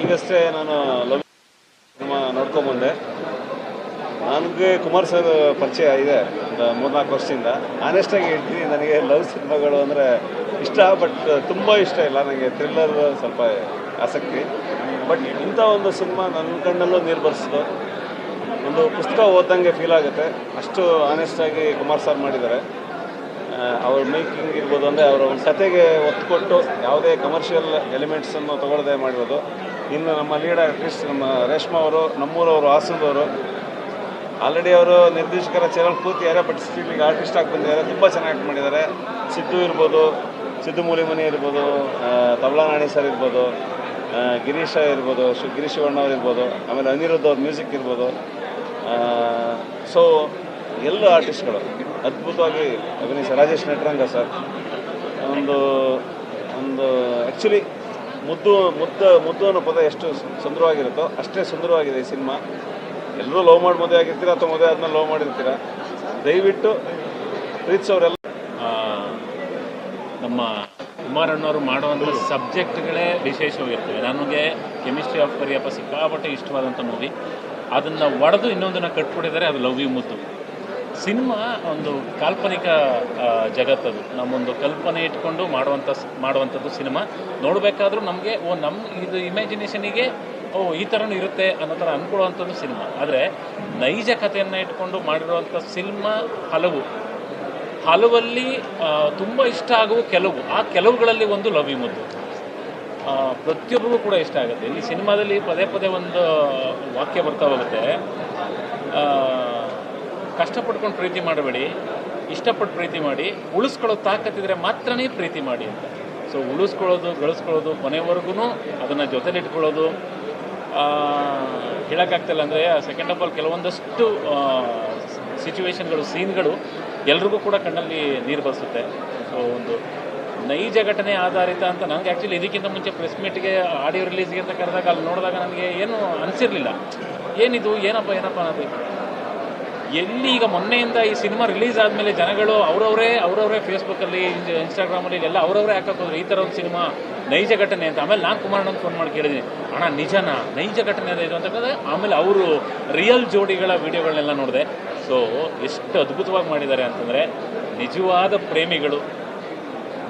ಈಗಷ್ಟೇ ನಾನು ಸಿನಿಮಾ ನೋಡ್ಕೊಂಬಂದೆ. ನನಗೆ ಕುಮಾರ್ ಸರ್ ಪರಿಚಯ ಇದೆ, ಒಂದು ಮೂರ್ನಾಲ್ಕು ವರ್ಷದಿಂದ. ಆನೆಸ್ಟಾಗಿ ಹೇಳ್ತೀನಿ, ನನಗೆ ಲವ್ ಸಿನಿಮಾಗಳು ಅಂದರೆ ಇಷ್ಟ ಬಟ್ ತುಂಬ ಇಷ್ಟ ಇಲ್ಲ. ನನಗೆ ಥ್ರಿಲ್ಲರ್ ಸ್ವಲ್ಪ ಆಸಕ್ತಿ. ಬಟ್ ಇಂಥ ಒಂದು ಸಿನಿಮಾ ನನ್ನ ಕಣ್ಣಲ್ಲೂ ನೀರು ಬರ್ಸಿದ್ದು. ಒಂದು ಪುಸ್ತಕ ಓದ್ದಂಗೆ ಫೀಲ್ ಆಗುತ್ತೆ. ಅಷ್ಟು ಆನೆಸ್ಟಾಗಿ ಕುಮಾರ್ ಸರ್ ಮಾಡಿದ್ದಾರೆ. ಅವ್ರ ಮೇಕಿಂಗ್ ಇರ್ಬೋದು ಅಂದರೆ ಅವರ ಒಂದು ಕತೆಗೆ ಒತ್ತು ಕೊಟ್ಟು ಯಾವುದೇ ಕಮರ್ಷಿಯಲ್ ಎಲಿಮೆಂಟ್ಸನ್ನು ತಗೊಳ್ಳದೆ ಮಾಡಿರೋದು ಇನ್ನು ನಮ್ಮ ಲೀಡ್ ಆರ್ಟಿಸ್ಟ್ ನಮ್ಮ ರೇಷ್ಮಾ ಅವರು, ನಮ್ಮೂರವರು ಹಾಸನದವರು ಆಲ್ರೆಡಿ ಅವರು ನಿರ್ದೇಶಕರ ಚಾನಲ್ ಪೂರ್ತಿ ಬಟ್ ಸ್ಟಿಲ್ ಆರ್ಟಿಸ್ಟ್ ಆಗಿ ಬಂದಿದ್ದಾರೆ, ತುಂಬ ಚೆನ್ನಾಗಿ ಆ್ಯಕ್ಟ್ ಮಾಡಿದ್ದಾರೆ. ಸಿದ್ದು ಇರ್ಬೋದು, ಸಿದ್ದು ಮೂಲಿಮನಿ ಇರ್ಬೋದು ತಬಲಾನಾಣಿ ತಬಲಾ ನಾಣಿ ಸರ್ ಇರ್ಬೋದು ಗಿರೀಶ ಇರ್ಬೋದು, ಶು, ಗಿರೀಶ್ ಶಿವಣ್ಣ ಅವ್ರು ಇರ್ಬೋದು, ಆಮೇಲೆ ಅನಿರುದ್ಧ ಅವ್ರ ಮ್ಯೂಸಿಕ್ ಇರ್ಬೋದು. ಸೊ ಎಲ್ಲ ಆರ್ಟಿಸ್ಟ್ಗಳು ಅದ್ಭುತವಾಗಿ ಅಭಿನಯಿಸ ರಾಜೇಶ್ ನಟರಂಗ ಸರ್. ಒಂದು ಒಂದು ಆ್ಯಕ್ಚುಲಿ ಮುದ್ದು, ಮುದ್ದ, ಮುದ್ದು ಅನ್ನೋ ಪದ ಎಷ್ಟು ಸುಂದರವಾಗಿರುತ್ತೋ ಅಷ್ಟೇ ಸುಂದರವಾಗಿದೆ ಈ ಸಿನಿಮಾ. ಎಲ್ಲರೂ ಲವ್ ಮಾಡಿ ಮದುವೆ ಆಗಿರ್ತೀರ ಅಥವಾ ಮದುವೆ ಆದ್ಮೇಲೆ ಲವ್ ಮಾಡಿರ್ತೀರ? ದಯವಿಟ್ಟು ಪ್ರೀತಿಸೋರೆಲ್ಲ ನಮ್ಮ ಕುಮಾರಣ್ಣವರು ಮಾಡುವಂಥ ಸಬ್ಜೆಕ್ಟ್ಗಳೇ ವಿಶೇಷವಾಗಿರ್ತವೆ. ನನಗೆ ಕೆಮಿಸ್ಟ್ರಿ ಆಫ್ ಕರಿಯಪ್ಪ ಸಿಕ್ಕಾಪಟ್ಟೆ ಇಷ್ಟವಾದಂಥ ಮೂವಿ. ಅದನ್ನು ಒಡೆದು ಇನ್ನೊಂದನ್ನು ಕಟ್ಬಿಟ್ಟಿದ್ದಾರೆ, ಅದು ಲವ್ ಯು ಮುದ್ದು. ಸಿನಿಮಾ ಒಂದು ಕಾಲ್ಪನಿಕ ಜಗತ್ತದು. ನಮ್ಮೊಂದು ಕಲ್ಪನೆ ಇಟ್ಕೊಂಡು ಮಾಡುವಂಥ ಮಾಡುವಂಥದ್ದು ಸಿನಿಮಾ. ನೋಡಬೇಕಾದ್ರೂ ನಮಗೆ, ಓ ನಮ್ಮ ಇದು ಇಮ್ಯಾಜಿನೇಷನಿಗೆ ಓ, ಈ ಥರನೂ ಇರುತ್ತೆ ಅನ್ನೋ ಥರ ಅಂದ್ಕೊಳ್ಳುವಂಥದ್ದು ಸಿನಿಮಾ. ಆದರೆ, ನೈಜ ಕಥೆಯನ್ನು ಇಟ್ಕೊಂಡು ಮಾಡಿರುವಂಥ ಸಿನಿಮಾ ಹಲವು. ಹಲವಲ್ಲಿ ತುಂಬ ಇಷ್ಟ ಆಗುವ ಕೆಲವು. ಆ ಕೆಲವುಗಳಲ್ಲಿ ಒಂದು ಲವ್ ಮುದ್ದು. ಪ್ರತಿಯೊಬ್ಬರಿಗೂ ಕೂಡ ಇಷ್ಟ ಆಗುತ್ತೆ. ಇಲ್ಲಿ ಸಿನಿಮಾದಲ್ಲಿ ಪದೇ ಪದೇ ಒಂದು ವಾಕ್ಯ ಬರ್ತಾ ಹೋಗುತ್ತೆ. ಆ, ಕಷ್ಟಪಟ್ಕೊಂಡು ಪ್ರೀತಿ ಮಾಡಬೇಡಿ ಇಷ್ಟಪಟ್ಟು ಪ್ರೀತಿ ಮಾಡಿ ಉಳಿಸ್ಕೊಳ್ಳೋ ತಾಕತ್ತಿದ್ರೆ ಮಾತ್ರನೇ ಪ್ರೀತಿ ಮಾಡಿ ಅಂತ. ಸೊ ಉಳಿಸ್ಕೊಳ್ಳೋದು ಗಳಿಸ್ಕೊಳ್ಳೋದು ಕೊನೆವರೆಗೂ ಅದನ್ನು ಜೊತೆಲಿಟ್ಕೊಳ್ಳೋದು ಹೇಳೋಕ್ಕಾಗ್ತಿಲ್ಲ ಅಂದರೆ ಸೆಕೆಂಡ್ ಆಫ್ ಆಲ್ ಕೆಲವೊಂದಷ್ಟು ಸಿಚುವೇಶನ್ಗಳು ಸೀನ್ಗಳು ಎಲ್ರಿಗೂ ಕೂಡ ಕಣ್ಣಲ್ಲಿ ನೀರು ಬರಿಸುತ್ತೆ. ಸೊ ಒಂದು ನೈಜ ಘಟನೆ ಆಧಾರಿತ ಅಂತ ನನಗೆ ಆ್ಯಕ್ಚುಲಿ ಇದಕ್ಕಿಂತ ಮುಂಚೆ ಪ್ರೆಸ್ ಮೀಟ್ಗೆ ಆಡಿಯೋ ರಿಲೀಸ್ಗೆ ಅಂತ ಕರೆದಾಗ ಅಲ್ಲಿ ನೋಡಿದಾಗ ನನಗೆ ಏನು ಅನಿಸಿರಲಿಲ್ಲ. ಏನಿದು ಏನಪ್ಪ ಏನಪ್ಪ ಅನ್ನೋದು. ಎಲ್ಲಿ ಈಗ ಮೊನ್ನೆಯಿಂದ ಈ ಸಿನಿಮಾ ರಿಲೀಸ್ ಆದಮೇಲೆ ಜನಗಳು ಅವರವರೇ ಅವರವರೇ ಫೇಸ್ಬುಕ್ಕಲ್ಲಿ ಇನ್ಸ್ಟಾಗ್ರಾಮಲ್ಲಿ ಎಲ್ಲ ಅವರವರೇ ಹಾಕಕ್ಕೆ ಹೋದ್ರು ಈ ಥರ ಒಂದು ಸಿನಿಮಾ ನೈಜ ಘಟನೆ ಅಂತ. ಆಮೇಲೆ ನಾನು ಅಂತ ಫೋನ್ ಮಾಡಿ ಕೇಳಿದ್ದೀನಿ. ಅಣ್ಣ, ನಿಜನಾ? ನೈಜ ಘಟನೆ ಅದ ಇದು ಅಂತ ಹೇಳಿದ್ರೆ ಆಮೇಲೆ ಅವರು ರಿಯಲ್ ಜೋಡಿಗಳ ವಿಡಿಯೋಗಳನ್ನೆಲ್ಲ ನೋಡಿದೆ. ಸೊ ಎಷ್ಟು ಅದ್ಭುತವಾಗಿ ಮಾಡಿದ್ದಾರೆ ಅಂತಂದರೆ, ನಿಜವಾದ ಪ್ರೇಮಿಗಳು,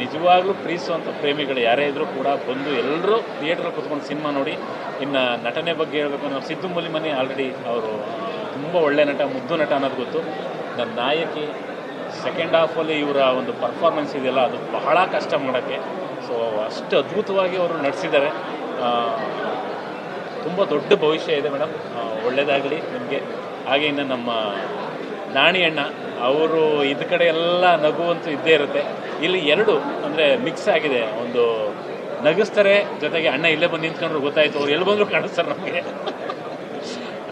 ನಿಜವಾಗ್ಲೂ ಪ್ರೀತಿಸುವಂಥ ಪ್ರೇಮಿಗಳು ಯಾರೇ ಇದ್ರೂ ಕೂಡ ಬಂದು ಎಲ್ಲರೂ ಥಿಯೇಟ್ರಲ್ಲಿ ಕುತ್ಕೊಂಡು ಸಿನಿಮಾ ನೋಡಿ, ಇನ್ನು ನಟನೆ ಬಗ್ಗೆ ಹೇಳಬೇಕು ಸಿದ್ದು ಮುಲಿಮನಿ ಆಲ್ರೆಡಿ ಅವರು ತುಂಬ ಒಳ್ಳೆ ನಟ, ಮುದ್ದು ನಟ ಅನ್ನೋದು ಗೊತ್ತು. ನನ್ನ ನಾಯಕಿ ಸೆಕೆಂಡ್ ಹಾಫಲ್ಲಿ ಇವರ ಒಂದು ಪರ್ಫಾರ್ಮೆನ್ಸ್ ಇದೆಯಲ್ಲ, ಅದು ಬಹಳ ಕಷ್ಟ ಮಾಡೋಕ್ಕೆ. ಸೊ ಅಷ್ಟು ಅದ್ಭುತವಾಗಿ ಅವರು ನಡೆಸಿದ್ದಾರೆ. ತುಂಬ ದೊಡ್ಡ ಭವಿಷ್ಯ ಇದೆ ಮೇಡಮ್ ಒಳ್ಳೆಯದಾಗಲಿ ನಿಮಗೆ. ಹಾಗೆ ಇನ್ನು ನಮ್ಮ ನಾಣಿ ಅಣ್ಣ ಅವರು ಇದ್ ಕಡೆ ಎಲ್ಲ ನಗುವಂತೂ ಇದ್ದೇ ಇರುತ್ತೆ. ಇಲ್ಲಿ ಎರಡು ಅಂದರೆ ಮಿಕ್ಸ್ ಆಗಿದೆ. ಒಂದು ನಗಿಸ್ತಾರೆ, ಜೊತೆಗೆ ಅಣ್ಣ ಇಲ್ಲೇ ಬಂದು ನಿಂತ್ಕೊಂಡ್ರು ಗೊತ್ತಾಯಿತು, ಅವ್ರು ಎಲ್ಲಿ ಬಂದರೂ ಕಾಣಿಸ್ತಾರೆ ನಮಗೆ.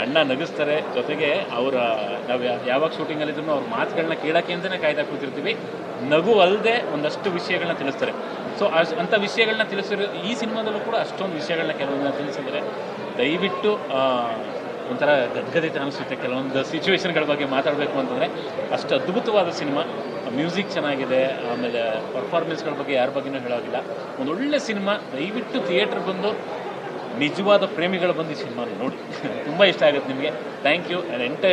ಅಣ್ಣ ನಗಿಸ್ತಾರೆ ಜೊತೆಗೆ ಅವರ, ನಾವು ಯಾವಾಗ ಶೂಟಿಂಗಲ್ಲಿದ್ರು ಅವ್ರ ಮಾತುಗಳನ್ನ ಕೇಳೋಕ್ಕೆ ಅಂತಲೇ ಕಾಯ್ತಾ ಕೂತಿರ್ತೀವಿ. ನಗು ಅಲ್ಲದೆ ಒಂದಷ್ಟು ವಿಷಯಗಳನ್ನ ತಿಳಿಸ್ತಾರೆ. ಸೊ ಅಂಥ ವಿಷಯಗಳನ್ನ ತಿಳಿಸಿರೋ, ಈ ಸಿನಿಮಾದಲ್ಲೂ ಕೂಡ ಅಷ್ಟೊಂದು ವಿಷಯಗಳನ್ನ ಕೆಲವೊಂದನ್ನ ತಿಳಿಸಿದರೆ ದಯವಿಟ್ಟು ಒಂಥರ ಗದ್ಗದಿತ ಅನಿಸುತ್ತೆ. ಕೆಲವೊಂದು ಸಿಚುವೇಶನ್ಗಳ ಬಗ್ಗೆ ಮಾತಾಡಬೇಕು ಅಂತಂದರೆ ಅಷ್ಟು ಅದ್ಭುತವಾದ ಸಿನಿಮಾ. ಮ್ಯೂಸಿಕ್ ಚೆನ್ನಾಗಿದೆ, ಆಮೇಲೆ ಪರ್ಫಾರ್ಮೆನ್ಸ್ಗಳ ಬಗ್ಗೆ ಯಾರ ಬಗ್ಗೆನೂ ಹೇಳೋಗಿಲ್ಲ ಒಂದು ಒಳ್ಳೆ ಸಿನಿಮಾ, ದಯವಿಟ್ಟು ಥಿಯೇಟ್ರ್ ಬಂದು ನಿಜವಾದ ಪ್ರೇಮಿಗಳು ಬಂದು ಈ ಸಿನಿಮಾ ನೋಡಿ. ತುಂಬ ಇಷ್ಟ ಆಗುತ್ತೆ ನಿಮಗೆ. Thank you and enter